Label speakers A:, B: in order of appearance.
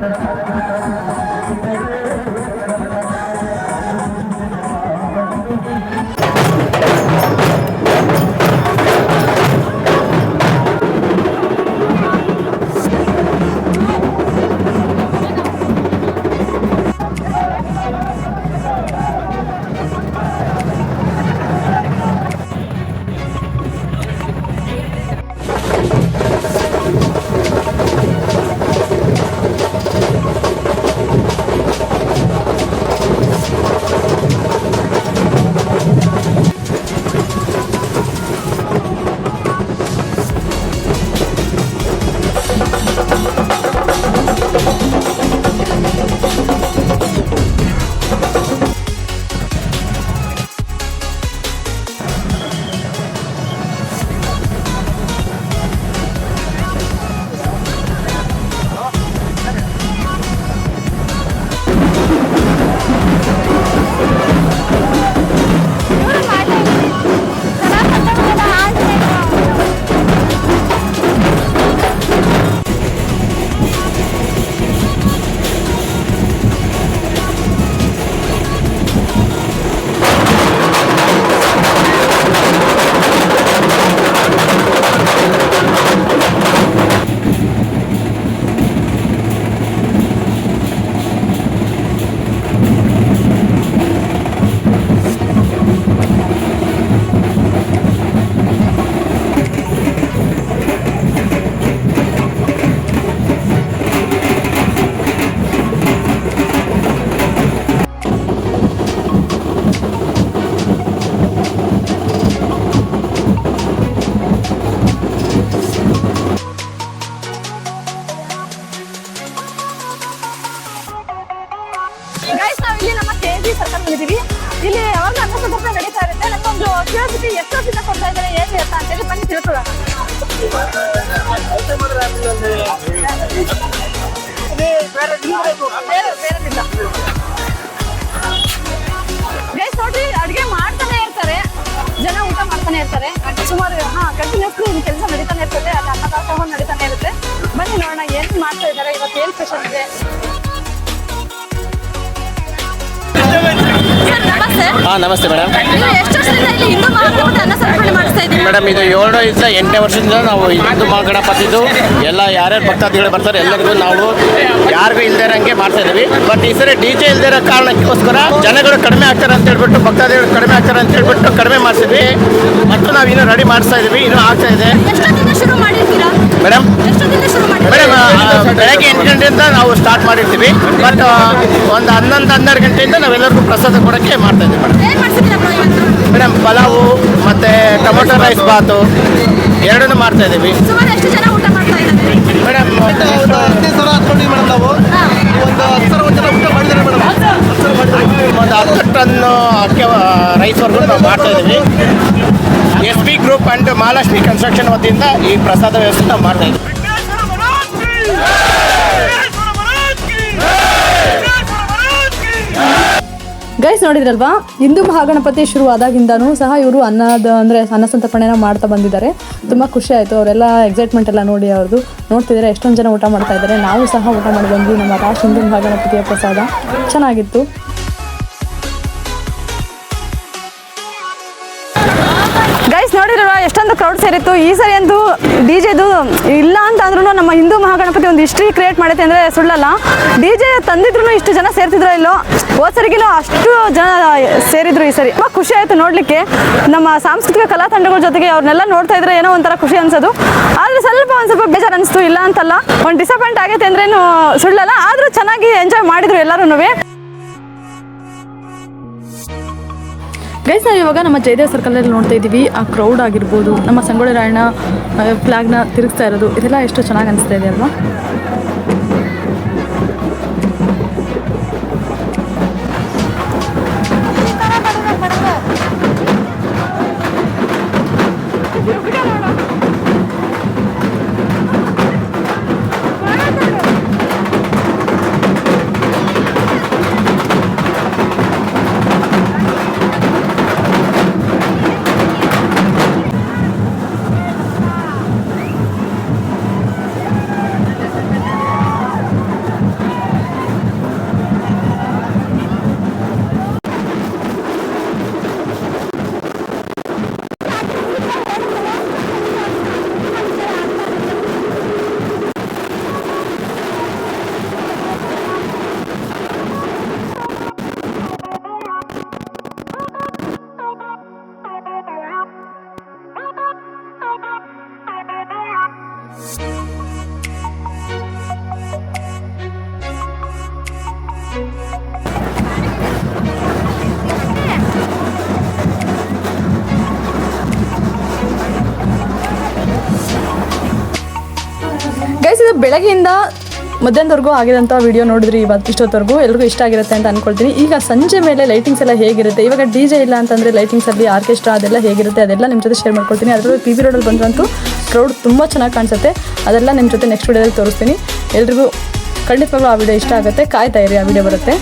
A: ハハハハ!ハハハハ! ನೋಡ್ರಿ, ಅಡ್ಗೆ ಮಾಡ್ತಾನೆ ಇರ್ತಾರೆ. ಜನ ಊಟ ಮಾಡ್ತಾನೆ ಇರ್ತಾರೆ. ಸುಮಾರು, ಹಾ ಕಂಟಿನ್ಯೂಸ್ಲಿ ಇಲ್ಲಿ ಕೆಲಸ ನಡೀತಾನೆ ಇರ್ತದೆ, ಅಲ್ಲಿ ಅನ್ನದಾಸೋಹ ನಡೀತಾನೆ ಇರುತ್ತೆ. ಬನ್ನಿ ನೋಡೋಣ, ಏನು ಮಾಡ್ತಾ ಇದ್ದಾರೆ, ಇವತ್ತು ಏನು ಸ್ಪೆಷಲ್ ಇದೆ? ಸರ್
B: ಹಾಂ ನಮಸ್ತೆ ಮೇಡಮ್.
A: ನೀವು ಎಷ್ಟು ವರ್ಷದಿಂದ ಇಲ್ಲಿ ಹಿಂದೂ ಮಹಾಗಣಪತಿ ಅನ್ನ ಸಂತರ್ಪಣೆ ಮಾಡಿಸ್ತಾ ಇದ್ದೀರಾ?
B: ಮೇಡಮ್ ಇದು ಏಳರಿಂದ ಎಂಟನೇ ವರ್ಷದಿಂದ ನಾವು ಹಿಂದೂ ಮಹಾಗಣಪತಿದು ಎಲ್ಲ ಯಾರ್ಯಾರು ಭಕ್ತಾದಿಗಳು ಬರ್ತಾರೆ ಎಲ್ಲರಿಗೂ ನಾವು ಯಾರಿಗೂ ಇಲ್ಲದೆ ಇರೋಂಗೆ ಮಾಡ್ತಾ ಇದ್ದೀವಿ. ಬಟ್ ಈ ಸರಿ ಡಿ ಜೆ ಇಲ್ಲದೆ ಇರೋ ಕಾರಣಕ್ಕೋಸ್ಕರ ಜನಗಳು ಕಡಿಮೆ ಆಗ್ತಾರೆ ಅಂತ ಹೇಳ್ಬಿಟ್ಟು ಭಕ್ತಾದಿಗಳು ಕಡಿಮೆ ಆಗ್ತಾರೆ ಅಂತ ಹೇಳ್ಬಿಟ್ಟು ಕಡಿಮೆ ಮಾಡಿಸಿದ್ವಿ. ಮತ್ತು ನಾವು ಇನ್ನೂ ರೆಡಿ ಮಾಡಿಸ್ತಾ ಇದ್ದೀವಿ ಇನ್ನೂ ಆಗ್ತಾ ಇದೆ.
A: ಎಷ್ಟೊತ್ತಿಂದ ಶುರು ಮಾಡಿರ್ತೀರಾ?
B: ಮೇಡಮ್
A: ಎಷ್ಟೊತ್ತಿಂದ ಶುರು
B: ಮೇಡಮ್ ಬೆಳಗ್ಗೆ ಎಂಟು ಗಂಟೆಯಿಂದ ನಾವು ಸ್ಟಾರ್ಟ್ ಮಾಡಿರ್ತೀವಿ. ಬಟ್ ಒಂದು ಹನ್ನೊಂದು ಹನ್ನೆರಡು ಗಂಟೆಯಿಂದ ನಾವೆಲ್ಲರಿಗೂ ಪ್ರಸಾದ ಕೊಡೋಕ್ಕೆ ಮಾಡ್ತಾ ಇದ್ದೀವಿ ಮೇಡಮ್
A: ಏನ್ ಮಾಡ್ಸಿದ್ದೀರಾ ಬ್ರೋ ಇವತ್ತು
B: ಮೇಡಮ್ ಪಲಾವು ಮತ್ತು ಟೊಮೊಟೊ ರೈಸ್ ಬಾತು ಎರಡನ್ನು ಮಾಡ್ತಾ ಇದ್ದೀವಿ.
A: ಸುಮಾರು ಎಷ್ಟು ಜನ ಊಟ ಮಾಡ್ತಾ ಇದ್ದಾರೆ?
B: ಮೇಡಮ್
C: ಒಂದು ಹತ್ತು
B: ಟನ್ನು ಅಕ್ಕಿ ರೈಸ್ವರೆಗೂ ನಾವು ಮಾಡ್ತಾ ಇದ್ದೀವಿ. S B group and Mahalakshmi construction ವತಿಯಿಂದ ಈ ಪ್ರಸಾದ ವ್ಯವಸ್ಥೆ ನಾವು ಮಾಡ್ತಾ ಇದ್ದೀವಿ.
D: ನೋಡಿದ್ರಲ್ವಾ? ಹಿಂದೂ ಮಹಾಗಣಪತಿ ಶುರುವಾದಾಗಿಂದನೂ ಸಹ ಇವರು ಅನ್ನದ ಅಂದ್ರೆ ಅನ್ನ ಸಂತರ್ಪಣೆನ ಮಾಡ್ತಾ ಬಂದಿದ್ದಾರೆ. ತುಂಬಾ ಖುಷಿ ಆಯ್ತು. ಅವರೆಲ್ಲ ಎಕ್ಸೈಟ್ಮೆಂಟ್ ಎಲ್ಲ ನೋಡಿ ಅವ್ರದ್ದು. ನೋಡ್ತಿದ್ರೆ ಎಷ್ಟೊಂದು ಜನ ಊಟ ಮಾಡ್ತಾ ಇದ್ದಾರೆ. ನಾವು ಸಹ ಊಟ ಮಾಡಿ ಬಂದ್ವಿ. ನಮ್ಮ ರಾಶ್ ಹಿಂದೂ ಮಹಾಗಣಪತಿಯ ಪ್ರಸಾದ. ಚೆನ್ನಾಗಿತ್ತು.
A: ಗೈಸ್ ನೋಡಿರಲ್ವಾ ಎಷ್ಟೊಂದು ಕ್ರೌಡ್ ಸೇರಿತ್ತು. ಈ ಸರಿ ಅಂತೂ ಡಿ ಜೆದು ಇಲ್ಲ ಅಂತ ಅಂದ್ರೂ ನಮ್ಮ ಹಿಂದೂ ಮಹಾಗಣಪತಿ ಒಂದು ಹಿಸ್ಟ್ರಿ ಕ್ರಿಯೇಟ್ ಮಾಡೈತೆ ಅಂದರೆ ಸುಳ್ಳಲ್ಲ. ಡಿ ಜೆ ತಂದಿದ್ರು ಇಷ್ಟು ಜನ ಸೇರ್ತಿದ್ರು ಇಲ್ಲೋ? ಹೋದ ಅಷ್ಟು ಜನ ಸೇರಿದ್ರು ಈ ಸರಿ. ತುಂಬ ಖುಷಿ ಆಯಿತು ನೋಡಲಿಕ್ಕೆ. ನಮ್ಮ ಸಾಂಸ್ಕೃತಿಕ ಕಲಾ ತಂಡಗಳ ಜೊತೆಗೆ ಅವ್ರನ್ನೆಲ್ಲ ನೋಡ್ತಾ ಇದ್ರೆ ಏನೋ ಒಂಥರ ಖುಷಿ ಅನ್ಸೋದು. ಆದರೆ ಸ್ವಲ್ಪ ಒಂದು ಸ್ವಲ್ಪ ಬೇಜಾರು ಅನಿಸ್ತು, ಇಲ್ಲ ಅಂತಲ್ಲ. ಒಂದು ಡಿಸಪಾಯಿಂಟ್ ಆಗೈತೆ ಅಂದ್ರೇನು ಸುಳ್ಳಲ್ಲ. ಆದರೂ ಚೆನ್ನಾಗಿ ಎಂಜಾಯ್ ಮಾಡಿದ್ರು ಎಲ್ಲರೂ
D: ಗೈಸ್ ನಾವು ಇವಾಗ ನಮ್ಮ ಜಯದೇವ್ ಸರ್ಕಲಲ್ಲಿ ನೋಡ್ತಾ ಇದ್ದೀವಿ. ಆ ಕ್ರೌಡ್ ಆಗಿರ್ಬೋದು, ನಮ್ಮ ಸಂಗೊಳ್ಳಿ ರಾಯಣ್ಣ ಫ್ಲಾಗ್ನ ತಿರುಗಿಸ್ತಾ ಇರೋದು, ಇದೆಲ್ಲ ಎಷ್ಟು ಚೆನ್ನಾಗಿ ಅನಿಸ್ತಾ ಇದೆ ಅಲ್ವಾ? ಬೆಳಗ್ಗೆಯಿಂದ ಮಧ್ಯಾಹ್ನದವರೆಗೂ ಆಗಿರೋಂಥ ವಿಡಿಯೋ ನೋಡಿದ್ರಿ ಇವತ್ತು ಇಷ್ಟೊತ್ತವರೆಗೂ ಎಲ್ರಿಗೂ ಇಷ್ಟ ಆಗಿರುತ್ತೆ ಅಂತ ಅನ್ಕೊಳ್ತೀನಿ. ಈಗ ಸಂಜೆ ಮೇಲೆ ಲೈಟಿಂಗ್ಸ್ ಎಲ್ಲ ಹೇಗಿರುತ್ತೆ? ಇವಾಗ ಡಿ ಜೆ ಇಲ್ಲ ಅಂತಂದರೆ ಲೈಟಿಂಗ್ಸಲ್ಲಿ ಆರ್ಕೆಸ್ಟ್ರಾ ಅದೆಲ್ಲ ಹೇಗಿರುತ್ತೆ, ಅದೆಲ್ಲ ನಿಮ್ಮ ಜೊತೆ ಶೇರ್ ಮಾಡ್ಕೊಳ್ತೀನಿ. ಅದರಲ್ಲೂ ಪಿ ಬಿ ರೋಡಲ್ಲಿ ಬಂದ್ರಂತೂ ಕ್ರೌಡ್ ತುಂಬ ಚೆನ್ನಾಗಿ ಕಾಣಿಸುತ್ತೆ. ಅದೆಲ್ಲ ನಿಮ್ಮ ಜೊತೆ ನೆಕ್ಸ್ಟ್ ವಿಡಿಯೋದಲ್ಲಿ ತೋರಿಸ್ತೀನಿ. ಎಲ್ರಿಗೂ ಖಂಡಿತವಾಗ್ಲೂ ಆ ವಿಡಿಯೋ ಇಷ್ಟ ಆಗುತ್ತೆ. ಕಾಯ್ತಾ ಇರಿ, ಆ ವಿಡಿಯೋ ಬರುತ್ತೆ.